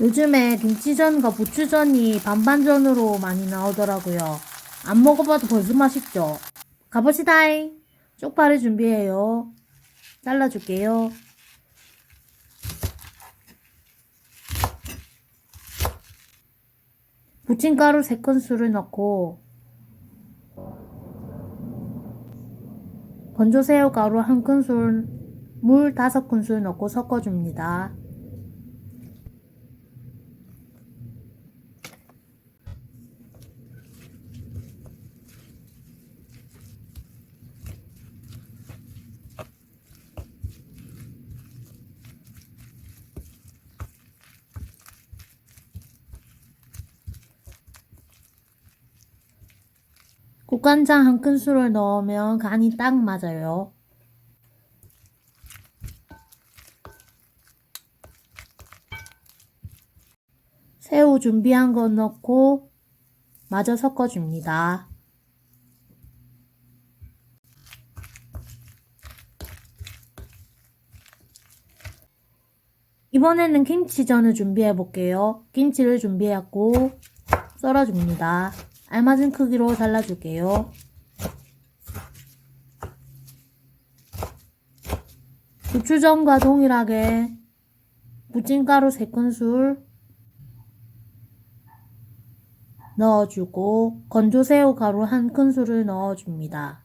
요즘에 김치전과 부추전이 반반전으로 많이 나오더라고요. 안 먹어봐도 벌써 맛있죠? 가봅시다잉. 쪽파를 준비해요. 잘라줄게요. 부침가루 3큰술을 넣고 건조새우 가루 1큰술, 물 5큰술 넣고 섞어줍니다. 국간장 한 큰술을 넣으면 간이 딱 맞아요. 새우 준비한 거 넣고 마저 섞어줍니다. 이번에는 김치전을 준비해 볼게요. 김치를 준비했고 썰어줍니다. 알맞은 크기로 잘라줄게요. 고추전과 동일하게 부침가루 3큰술 넣어주고 건조새우 가루 1큰술을 넣어줍니다.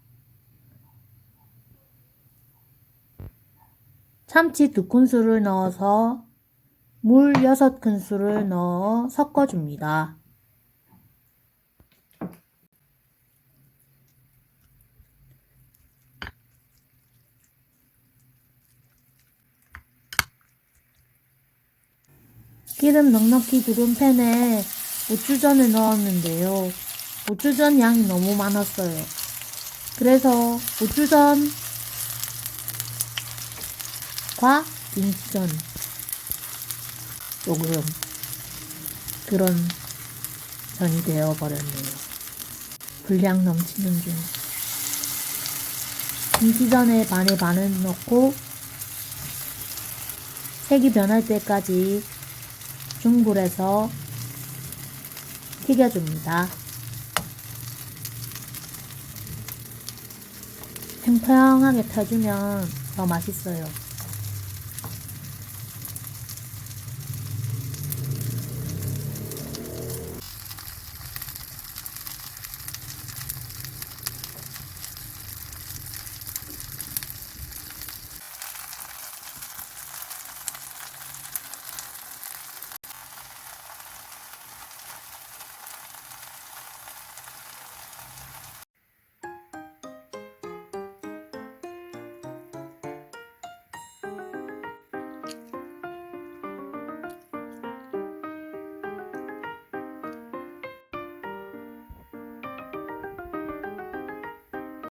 참치 2큰술을 넣어서 물 6큰술을 넣어 섞어줍니다. 기름 넉넉히 두른 팬에 고추전을 넣었는데요. 고추전 양이 너무 많았어요. 그래서 고추전과 김치전 조금 그런 전이 되어버렸네요. 분량 넘치는 중. 김치전에 반에 반을 넣고 색이 변할 때까지 중불에서 튀겨줍니다. 평평하게 펴주면 더 맛있어요.